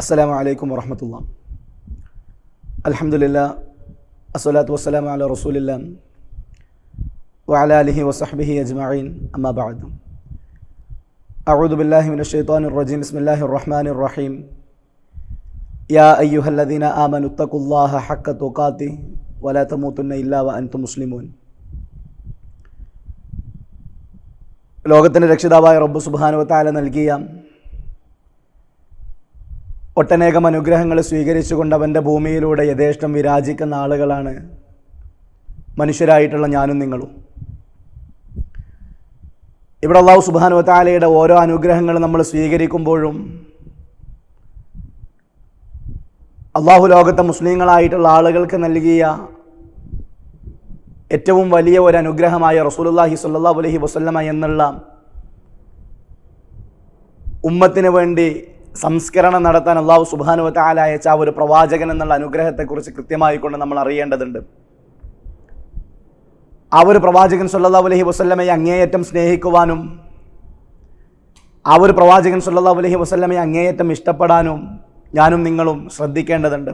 അസ്സലാമു അലൈക്കും വറഹമത്തുള്ള അൽഹംദുലില്ലാ അസ്സലാത്തു വസ്സലാമു അല റസൂലില്ല വഅല അലിഹി വസഹ്ബിഹി അജ്മഈൻ അമ്മാ ബഅദ് أعوذ بالله من الشيطان الرجيم بسم الله الرحمن الرحيم يا أيها الذين آمنوا اتقوا الله حق تقاته ولا تموتن إلا وأنتم مسلمون ലോകത്തിൻ്റെ രക്ഷിതാവായ റബ്ബ് സുബാനുവത്താല നൽകിയ ഒട്ടനേകം അനുഗ്രഹങ്ങൾ സ്വീകരിച്ചുകൊണ്ട് അവന്റെ ഭൂമിയിലൂടെ യഥേഷ്ടം വിരാജിക്കുന്ന ആളുകളാണ് മനുഷ്യരായിട്ടുള്ള ഞാനും നിങ്ങളും. ഇവിടെ അള്ളാഹു സുബാനുവത്താലയുടെ ഓരോ അനുഗ്രഹങ്ങൾ നമ്മൾ സ്വീകരിക്കുമ്പോഴും അള്ളാഹു ലോകത്തെ മുസ്ലിങ്ങളായിട്ടുള്ള ആളുകൾക്ക് നൽകിയ ഏറ്റവും വലിയ ഒരു അനുഗ്രഹമായ റസൂലുല്ലാഹി സല്ലാ അലഹി വസല്ലമ എന്നുള്ള ഉമ്മത്തിന് വേണ്ടി സംസ്കരണം നടത്താൻ അള്ളാഹു സുബാനുവത്ത ആല അയച്ച ആ ഒരു പ്രവാചകൻ എന്നുള്ള അനുഗ്രഹത്തെക്കുറിച്ച് കൃത്യമായി കൊണ്ട് നമ്മൾ അറിയേണ്ടതുണ്ട്. ആ ഒരു പ്രവാചകൻ സല്ലാ അലഹി വസല്ലമയെ അങ്ങേയറ്റം സ്നേഹിക്കുവാനും ആ ഒരു പ്രവാചകൻ സല്ലാ അലഹി വസല്ലമയെ അങ്ങേയറ്റം ഇഷ്ടപ്പെടാനും ഞാനും നിങ്ങളും ശ്രദ്ധിക്കേണ്ടതുണ്ട്.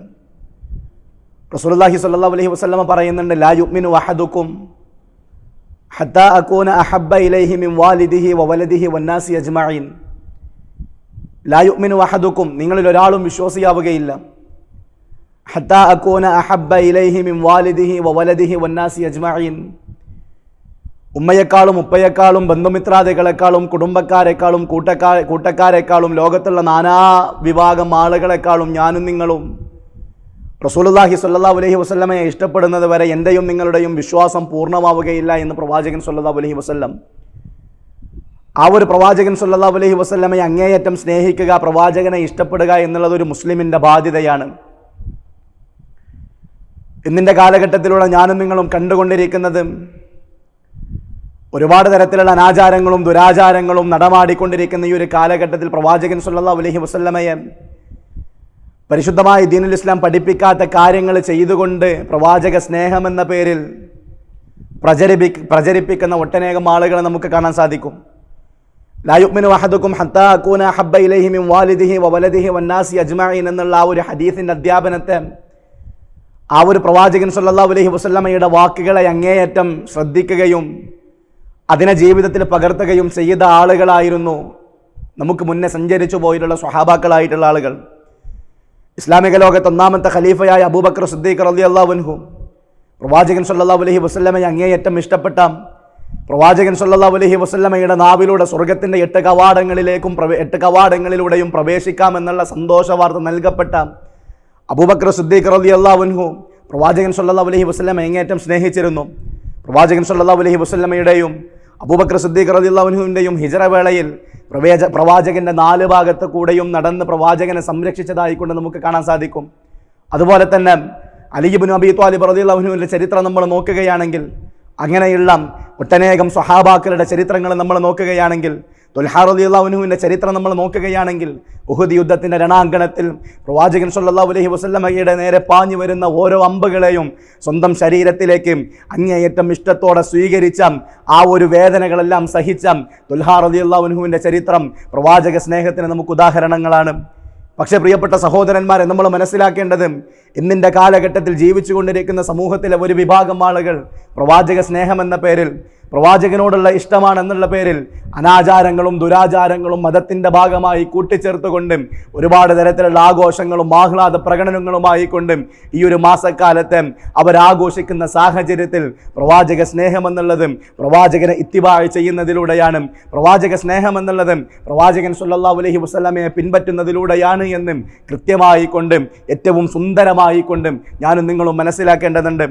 റസൂലുള്ളാഹി സല്ലാ അലഹി വസല്ലമ പറയുന്നുണ്ട് ലാ യുഅ്മിനു അഹദുക്കും ഹത്താ അക്കൂന അഹബ്ബ ഇലൈഹി മിൻ വാലിദിഹി വവലദിഹി വന്നാസി അജ്മഈൻ. ലാ യുഅ്മിനു അഹദുക്കും നിങ്ങളിൽ ഒരാളും വിശ്വാസിയാവുകയില്ല. ഹത്താ അഹബ്ബ ഇലൈഹി വാലിദിഹി ഉമ്മയെക്കാളും ഉപ്പയെക്കാളും ബന്ധുമിത്രാദികളെക്കാളും കുടുംബക്കാരെക്കാളും കൂട്ടക്കാ കൂട്ടക്കാരെക്കാളും ലോകത്തുള്ള നാനാ വിഭാഗം ആളുകളെക്കാളും ഞാനും നിങ്ങളും. റസൂലുള്ളാഹി സ്വല്ലല്ലാഹു അലൈഹി വസല്ലമയെ ഇഷ്ടപ്പെടുന്നത് വരെ എന്റെയും നിങ്ങളുടെയും വിശ്വാസം പൂർണമാവുകയില്ല എന്ന് പ്രവാചകൻ സ്വല്ലല്ലാഹു അലൈഹി വസല്ലം ആ ഒരു പ്രവാചകൻ സല്ലല്ലാഹു അലൈഹി വസല്ലമയെ അങ്ങേയറ്റം സ്നേഹിക്കുക പ്രവാചകനെ ഇഷ്ടപ്പെടുക എന്നുള്ളത് ഒരു മുസ്ലിമിന്റെ ബാധ്യതയാണ്. ഇന്നിന്റെ കാലഘട്ടത്തിലൂടെ ഞാനും നിങ്ങളും കണ്ടുകൊണ്ടിരിക്കുന്നത് ഒരുപാട് തരത്തിലുള്ള അനാചാരങ്ങളും ദുരാചാരങ്ങളും നടമാടിക്കൊണ്ടിരിക്കുന്ന ഈ ഒരു കാലഘട്ടത്തിൽ പ്രവാചകൻ സല്ലല്ലാഹു അലൈഹി വസല്ലമയെ പരിശുദ്ധമായ ദീനുൽ ഇസ്ലാം പഠിപ്പിക്കാത്ത കാര്യങ്ങൾ ചെയ്തുകൊണ്ട് പ്രവാചക സ്നേഹം എന്ന പേരിൽ പ്രചരിപ്പി പ്രചരിപ്പിക്കുന്ന ഒട്ടനേകം ആളുകളെ നമുക്ക് കാണാൻ സാധിക്കും. ലായുക്മിനു വഹദുക്കും ഹത്താക്കൂന ഹബ്ബ ഇലൈഹി മിൻ വാലിദിഹി വലദിഹി വന്നാസി അജ്മഈൻ എന്നുള്ള ആ ഒരു ഹദീസിന്റെ അധ്യാപനത്തെ ആ ഒരു പ്രവാചകൻ സല്ലല്ലാഹു അലൈഹി വസല്ലമയുടെ വാക്കുകളെ അങ്ങേയറ്റം ശ്രദ്ധിക്കുകയും അതിനെ ജീവിതത്തിൽ പകർത്തുകയും ചെയ്ത ആളുകളായിരുന്നു നമുക്ക് മുന്നേ സഞ്ചരിച്ചു പോയിട്ടുള്ള സ്വഹാബാക്കളായിട്ടുള്ള ആളുകൾ. ഇസ്ലാമിക ലോകത്ത് ഒന്നാമത്തെ ഖലീഫയായ അബൂബക്കർ സിദ്ദീഖ് റലി അള്ളാഹുൻഹു പ്രവാചകൻ സല്ലല്ലാഹു അലൈഹി വസല്ലമയെ അങ്ങേയറ്റം ഇഷ്ടപ്പെട്ട പ്രവാചകൻ സല്ലല്ലാഹു അലൈഹി വസല്ലമയുടെ നാവിലൂടെ സ്വർഗത്തിന്റെ എട്ട് കവാടങ്ങളിലേക്കും പ്രവേ എട്ട് കവാടങ്ങളിലൂടെയും പ്രവേശിക്കാമെന്നുള്ള സന്തോഷ വാർത്ത നൽകപ്പെട്ട അബൂബക്കർ സിദ്ദീഖ് റലി അള്ളാഹുൻഹു പ്രവാചകൻ സല്ലല്ലാഹു അലൈഹി വസ്ല്ലമ്മ എങ്ങേറ്റം സ്നേഹിച്ചിരുന്നു. പ്രവാചകൻ സല്ലല്ലാഹു അലൈഹി വസല്ലമയുടെയും അബൂബക്കർ സിദ്ദീഖ് റലി അൻഹുവിന്റെയും ഹിജറ വേളയിൽ പ്രവേച പ്രവാചകന്റെ നാല് ഭാഗത്ത് കൂടെയും നടന്ന് പ്രവാചകനെ സംരക്ഷിച്ചതായിക്കൊണ്ട് നമുക്ക് കാണാൻ സാധിക്കും. അതുപോലെ തന്നെ അലിബിൻ അബി ത്വാലിബ് റദിയുള്ളാഹുനുവിന്റെ ചരിത്രം നമ്മൾ നോക്കുകയാണെങ്കിൽ അങ്ങനെയുള്ള ഒട്ടനേകം സ്വഹാബാക്കളുടെ ചരിത്രങ്ങൾ നമ്മൾ നോക്കുകയാണെങ്കിൽ തുൽഹാർ റദിയുള്ളാഹുനുവിന്റെ ചരിത്രം നമ്മൾ നോക്കുകയാണെങ്കിൽ ഉഹുദ് യുദ്ധത്തിന്റെ രണാങ്കണത്തിൽ പ്രവാചകൻ സല്ലാ അലഹി വസല്ലമയുടെ നേരെ പാഞ്ഞു വരുന്ന ഓരോ അമ്പുകളെയും സ്വന്തം ശരീരത്തിലേക്ക് അങ്ങേയറ്റം ഇഷ്ടത്തോടെ സ്വീകരിച്ച ആ ഒരു വേദനകളെല്ലാം സഹിച്ച തുൽഹാർ റദിയുള്ളാഹുനുവിന്റെ ചരിത്രം പ്രവാചക സ്നേഹത്തിന് നമുക്ക് ഉദാഹരണങ്ങളാണ്. പക്ഷേ പ്രിയപ്പെട്ട സഹോദരന്മാരെ നമ്മൾ മനസ്സിലാക്കേണ്ടത് ഇന്നിന്റെ കാലഘട്ടത്തിൽ ജീവിച്ചുകൊണ്ടിരിക്കുന്ന സമൂഹത്തിലെ ഒരു വിഭാഗം ആളുകൾ പ്രവാചക സ്നേഹം എന്ന പേരിൽ പ്രവാചകനോടുള്ള ഇഷ്ടമാണ് എന്നുള്ള പേരിൽ അനാചാരങ്ങളും ദുരാചാരങ്ങളും മതത്തിന്റെ ഭാഗമായി കൂട്ടിച്ചേർത്തുകൊണ്ടും ഒരുപാട് തരത്തിലുള്ള ആഘോഷങ്ങളും ആഹ്ലാദ പ്രകടനങ്ങളുമായിക്കൊണ്ടും ഈ ഒരു മാസക്കാലത്ത് അവരാഘോഷിക്കുന്ന സാഹചര്യത്തിൽ പ്രവാചക സ്നേഹമെന്നുള്ളതും പ്രവാചകനെ ഇത്തിബാഴ് ചെയ്യുന്നതിലൂടെയാണ് പ്രവാചക സ്നേഹമെന്നുള്ളതും പ്രവാചകൻ സുല്ലാ അലഹി വസ്ലമയെ പിൻപറ്റുന്നതിലൂടെയാണ് എന്നും കൃത്യമായിക്കൊണ്ടും ഏറ്റവും സുന്ദരമായിക്കൊണ്ടും ഞാനും നിങ്ങളും മനസ്സിലാക്കേണ്ടതുണ്ട്.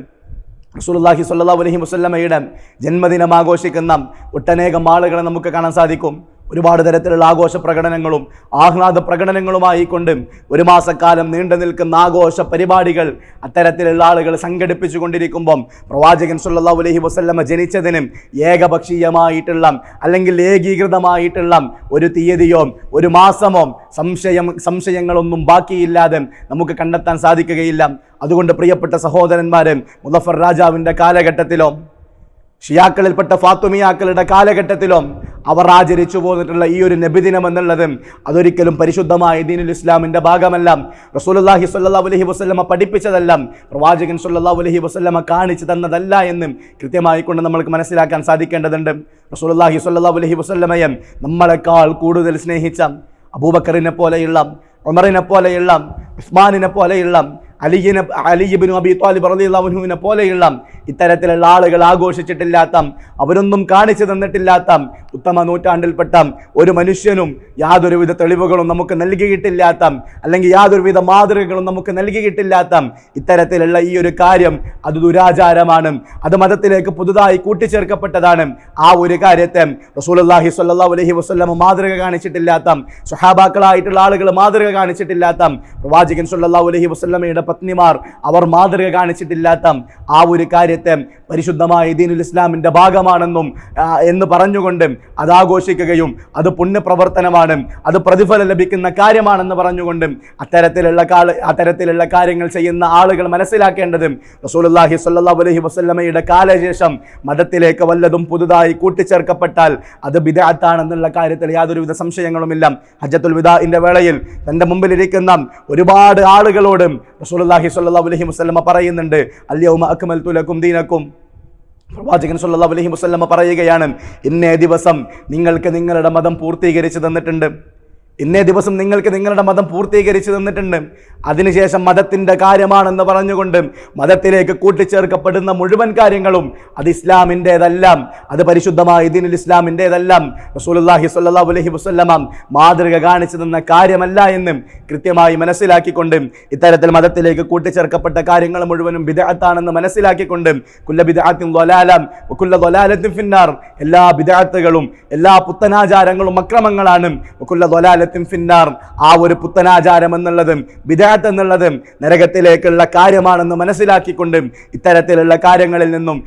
റസൂലുള്ളാഹി സ്വല്ലല്ലാഹു അലൈഹി വസല്ലമയുടെ ജന്മദിനം ആഘോഷിക്കുന്ന ഒട്ടനേകം ആളുകളെ നമുക്ക് കാണാൻ സാധിക്കും. ഒരുപാട് തരത്തിലുള്ള ആഘോഷ പ്രകടനങ്ങളും ആഹ്ലാദ പ്രകടനങ്ങളുമായിക്കൊണ്ടും ഒരു മാസക്കാലം നീണ്ടു നിൽക്കുന്ന ആഘോഷ പരിപാടികൾ അത്തരത്തിലുള്ള ആളുകൾ സംഘടിപ്പിച്ചു കൊണ്ടിരിക്കുമ്പം പ്രവാചകൻ സുല്ലാ അലൈഹി വസല്ലമ ജനിച്ചതിനും ഏകപക്ഷീയമായിട്ടുള്ള അല്ലെങ്കിൽ ഏകീകൃതമായിട്ടുള്ള ഒരു തീയതിയോ ഒരു മാസമോ സംശയം സംശയങ്ങളൊന്നും ബാക്കിയില്ലാതെ നമുക്ക് കണ്ടെത്താൻ സാധിക്കുകയില്ല. അതുകൊണ്ട് പ്രിയപ്പെട്ട സഹോദരന്മാരെ മുദഫർ രാജാവിന്റെ കാലഘട്ടത്തിലോ ഷിയാക്കളിൽപ്പെട്ട ഫാത്തുമിയാക്കളുടെ കാലഘട്ടത്തിലും അവർ ആചരിച്ചു പോന്നിട്ടുള്ള ഈ ഒരു നബിദിനം എന്നുള്ളത് അതൊരിക്കലും പരിശുദ്ധമായ ദീനുൽ ഇസ്ലാമിന്റെ ഭാഗമല്ല. റസൂലുള്ളാഹി സ്വല്ലല്ലാഹു അലൈഹി വസല്ലമ പഠിപ്പിച്ചതല്ല. പ്രവാചകൻ സ്വല്ലല്ലാഹു അലൈഹി വസല്ലമ കാണിച്ചു തന്നതല്ല എന്ന് കൃത്യമായി കൊണ്ട് നമ്മൾക്ക് മനസ്സിലാക്കാൻ സാധിക്കേണ്ടതുണ്ട്. റസൂലുള്ളാഹി സ്വല്ലല്ലാഹു അലൈഹി വസല്ലമയെ നമ്മളെക്കാൾ കൂടുതൽ സ്നേഹിച്ച അബൂബക്കറിനെ പോലെയുള്ള ഉമറിനെ പോലെയുള്ള ഉസ്മാനിനെ പോലെയുള്ള അലിയിനെ അലിയിബിനു അബി താലിബ് റളിയല്ലാഹുവിനെ പോലെയുള്ള ഇത്തരത്തിലുള്ള ആളുകൾ ആഘോഷിച്ചിട്ടില്ലാത്ത അവരൊന്നും കാണിച്ചു തന്നിട്ടില്ലാത്ത ഉത്തമ നൂറ്റാണ്ടിൽപ്പെട്ട ഒരു മനുഷ്യനും യാതൊരുവിധ തെളിവുകളും നമുക്ക് നൽകിയിട്ടില്ലാത്ത അല്ലെങ്കിൽ യാതൊരുവിധ മാതൃകകളും നമുക്ക് നൽകിയിട്ടില്ലാത്ത ഇത്തരത്തിലുള്ള ഈ ഒരു കാര്യം അത് ദുരാചാരമാണ്. അത് മതത്തിലേക്ക് പുതുതായി കൂട്ടിച്ചേർക്കപ്പെട്ടതാണ്. ആ ഒരു കാര്യത്തെ റസൂലുള്ളാഹി സല്ലാ അലഹി വസല്ലം മാതൃക കാണിച്ചിട്ടില്ലാത്ത സുഹാബാക്കളായിട്ടുള്ള ആളുകൾ മാതൃക കാണിച്ചിട്ടില്ലാത്ത പ്രവാചകൻ സല്ലാ അലഹി വസല്ലമയുടെ പത്നിമാർ അവർ മാതൃക കാണിച്ചിട്ടില്ലാത്ത ആ ഒരു കാര്യത്തെ പരിശുദ്ധമായ ദീനുൽ ഇസ്ലാമിന്റെ ഭാഗമാണെന്നും എന്ന് പറഞ്ഞുകൊണ്ട് അത് ആഘോഷിക്കുകയും അത് പുണ്യപ്രവർത്തനമാണ് അത് പ്രതിഫലം ലഭിക്കുന്ന കാര്യമാണെന്ന് പറഞ്ഞുകൊണ്ട് അത്തരത്തിലുള്ള കാല അത്തരത്തിലുള്ള കാര്യങ്ങൾ ചെയ്യുന്ന ആളുകൾ മനസ്സിലാക്കേണ്ടത് റസൂലുള്ളാഹി സ്വല്ലല്ലാഹു അലൈഹി വസല്ലമയുടെ കാലശേഷം മതത്തിലേക്ക് വല്ലതും പുതുതായി കൂട്ടിച്ചേർക്കപ്പെട്ടാൽ അത് ബിദാത്താണെന്നുള്ള കാര്യത്തിൽ യാതൊരുവിധ സംശയങ്ങളുമില്ല. ഹജ്ജത്തുൽ വിദാഇന്റെ വേളയിൽ തന്റെ മുമ്പിലിരിക്കുന്ന ഒരുപാട് ആളുകളോട് റസൂലുള്ളാഹി സ്വല്ലല്ലാഹു അലൈഹി വസ്ലമ പറയുന്നുണ്ട് അല്യൗമ അക്മൽതു ലക്കും ദീനക്കും. പ്രവാചകൻ സല്ലാ അലൈഹി വസല്ലമ പറയുകയാണ് ഇന്നേ ദിവസം നിങ്ങൾക്ക് നിങ്ങളുടെ മതം പൂർത്തീകരിച്ചു തന്നിട്ടുണ്ട്. ഇന്നേ ദിവസം നിങ്ങൾക്ക് നിങ്ങളുടെ മതം പൂർത്തീകരിച്ചു തന്നിട്ടുണ്ട് അതിനുശേഷം മതത്തിന്റെ കാര്യമാണെന്ന് പറഞ്ഞുകൊണ്ട് മതത്തിലേക്ക് കൂട്ടിച്ചേർക്കപ്പെടുന്ന മുഴുവൻ കാര്യങ്ങളും അത് ഇസ്ലാമിന്റെതല്ല അത് പരിശുദ്ധമായ ഇതിനിൽ ഇസ്ലാമിന്റെതല്ല റസൂലുള്ളാഹി സ്വല്ലല്ലാഹു അലൈഹി വസല്ലമ മാതൃക കാണിച്ചു തന്ന കാര്യമല്ല എന്നും കൃത്യമായി മനസ്സിലാക്കിക്കൊണ്ട് ഇത്തരത്തിൽ മതത്തിലേക്ക് കൂട്ടിച്ചേർക്കപ്പെട്ട കാര്യങ്ങൾ മുഴുവനും ബിദഅത്താണെന്ന് മനസ്സിലാക്കിക്കൊണ്ട് കുല്ല ബിദഅത്തിൻ ളലാലം കുല്ല ളലാലത്തിൻ ഫിന്നാർ എല്ലാ ബിദഅത്തുകളും എല്ലാ പുത്തനാചാരങ്ങളും അക്രമങ്ങളാണ് വകുല്ല ളലാലത്തിൻ ഫിന്നാർ. ആ ഒരു പുത്തനാചാരം എന്നുള്ളതും ബിദഅത്ത് എന്നുള്ളതും നരകത്തിലേക്കുള്ള കാര്യമാണെന്ന് മനസ്സിലാക്കിക്കൊണ്ട് ഇത്തരത്തിലുള്ള കാര്യങ്ങളിൽ നിന്നും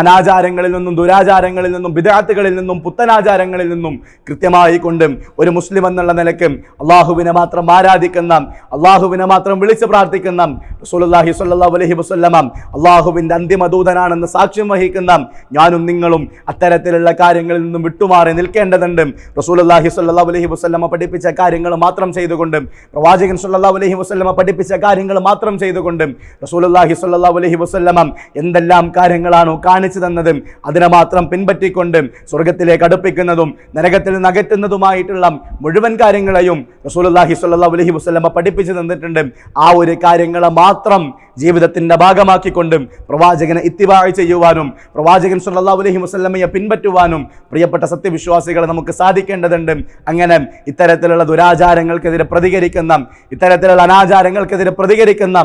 അനാചാരങ്ങളിൽ നിന്നും ദുരാചാരങ്ങളിൽ നിന്നും ബിദഅത്തുകളിൽ നിന്നും പുത്തനാചാരങ്ങളിൽ നിന്നും കൃത്യമായി കൊണ്ടും ഒരു മുസ്ലിം എന്നുള്ള നിലയ്ക്ക് അള്ളാഹുവിനെ മാത്രം ആരാധിക്കുന്ന അള്ളാഹുവിനെ മാത്രം വിളിച്ച് പ്രാർത്ഥിക്കുന്ന റസൂലുള്ളാഹി സ്വല്ലല്ലാഹു അലൈഹി വസല്ലമ അള്ളാഹുവിന്റെ അന്തിമ ദൂതനാണെന്ന് സാക്ഷ്യം വഹിക്കുന്ന ഞാനും നിങ്ങളും അത്തരത്തിലുള്ള കാര്യങ്ങളിൽ നിന്നും വിട്ടുമാറി നിൽക്കേണ്ടതുണ്ട്. റസൂലുള്ളാഹി സ്വല്ലല്ലാഹു അലൈഹി വസല്ലമ പഠിപ്പിച്ച കാര്യങ്ങൾ മാത്രം ചെയ്തുകൊണ്ട് പ്രവാചകൻ സുല്ലാ അലൈഹി വസല്ലമ പഠിപ്പിച്ച കാര്യങ്ങൾ മാത്രം ചെയ്തുകൊണ്ട് റസൂലുള്ളാഹി സുല്ലാ അലൈഹി വസല്ലമ എന്തെല്ലാം കാര്യങ്ങളാണോ കാണിച്ചു തന്നത് അതിനെ മാത്രം പിൻപറ്റിക്കൊണ്ട് സ്വർഗത്തിലേക്ക് അടുപ്പിക്കുന്നതും നരകത്തിൽ നിന്ന് അകറ്റുന്നതുമായിട്ടുള്ള മുഴുവൻ കാര്യങ്ങളെയും റസൂലുള്ളാഹി സുല്ലാ അലൈഹി വസല്ലമ പഠിപ്പിച്ചു തന്നിട്ടുണ്ട്. ആ ഒരു കാര്യങ്ങളെ മാത്രം ജീവിതത്തിന്റെ ഭാഗമാക്കിക്കൊണ്ട് പ്രവാചകനെ ഇത്തിവാഴ് ചെയ്യുവാനും പ്രവാചകൻ സുല്ലാ അലൈഹി വസല്ലമയെ പിൻപറ്റുവാനും പ്രിയപ്പെട്ട സത്യവിശ്വാസികളെ നമുക്ക് സാധിക്കേണ്ടതുണ്ട്. അങ്ങനെ ഇത്തരത്തിലുള്ള ദുരാചാരങ്ങൾക്കെതിരെ പ്രതികരിക്കുന്ന ഇത്തരത്തിലുള്ള അനാചാരങ്ങൾക്കെതിരെ പ്രതികരിക്കുന്ന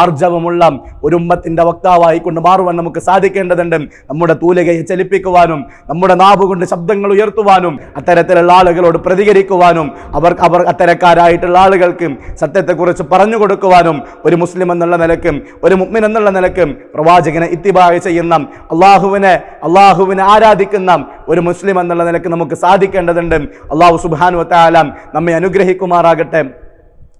ആർജവമുള്ള ഒരു ഉമ്മത്തിന്റെ വക്താവായി കൊണ്ട് മാറുവാൻ നമുക്ക് സാധിക്കേണ്ടതുണ്ട്. നമ്മുടെ തൂലികയെ ചലിപ്പിക്കുവാനും നമ്മുടെ നാവുകൊണ്ട് ശബ്ദങ്ങൾ ഉയർത്തുവാനും അത്തരത്തിലുള്ള ആളുകളോട് പ്രതികരിക്കുവാനും അവർ അവർ അത്തരക്കാരായിട്ടുള്ള ആളുകൾക്ക് സത്യത്തെക്കുറിച്ച് പറഞ്ഞു കൊടുക്കുവാനും ഒരു മുസ്ലിം എന്നുള്ള നിലക്കും ഒരു മുഗ്മിൻ എന്നുള്ള നിലക്കും പ്രവാചകനെ ഇത്തിബായ ചെയ്യുന്ന അള്ളാഹുവിനെ അള്ളാഹുവിനെ ആരാധിക്കുന്ന ഒരു മുസ്ലിം എന്നുള്ള നിലയ്ക്ക് നമുക്ക് സാധിക്കേണ്ടതുണ്ട്. അള്ളാഹു സുബാനു താലാം നമ്മെ അനുഗ്രഹിക്കുമാറാകട്ടെ.